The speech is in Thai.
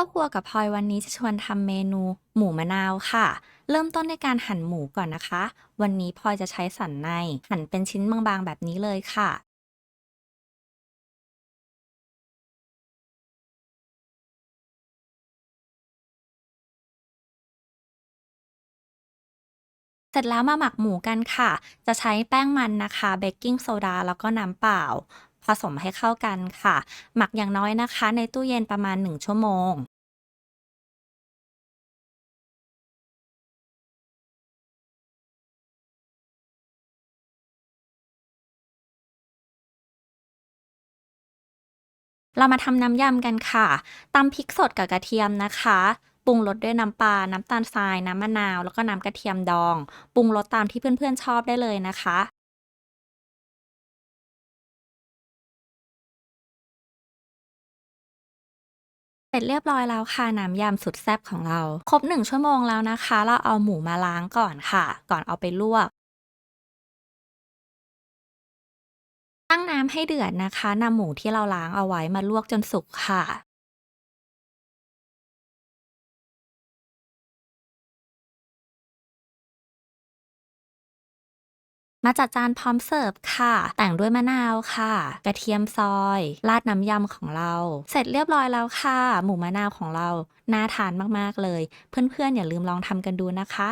ข้าวครัวกับพลอยวันนี้จะชวนทำเมนู หมูมะนาวค่ะ เริ่มต้นในการหั่นหมูก่อนนะคะ วันนี้พลอยจะใช้สันใน หั่นเป็นชิ้นบางๆ แบบนี้เลยค่ะ เสร็จแล้วมาหมักหมูกันค่ะ จะใช้แป้งมันนะคะ เบกกิ้งโซดาแล้วก็น้ำเปล่า ผสมให้เข้ากันค่ะ หมักอย่างน้อยนะคะ ในตู้เย็นประมาณ 1 ชั่วโมง เรามาทำน้ำยำกันค่ะตำพริกสดกับกระเทียมนะคะปรุงรสด้วยน้ำปลา น้ำตาลทราย น้ำมะนาว แล้วก็น้ำกระเทียมดอง ปรุงรสตามที่เพื่อนๆชอบได้เลยนะคะ เสร็จเรียบร้อยแล้วค่ะน้ำยำสุดแซ่บของเรา ครบ1ชั่วโมงแล้วนะคะ เราเอาหมูมาล้างก่อนค่ะ ก่อนเอาไปลวก ตั้งน้ำให้เดือดนะคะนำหมูที่เราล้างเอาไว้มาลวกจนสุกค่ะ มาจัดจานพร้อมเสิร์ฟค่ะ แต่งด้วยมะนาวค่ะ กระเทียมซอย ราดน้ำยำของเรา เสร็จเรียบร้อยแล้วค่ะ หมูมะนาวของเรา น่าทานมากๆเลย เพื่อนๆ อย่าลืมลองทำกันดูนะคะ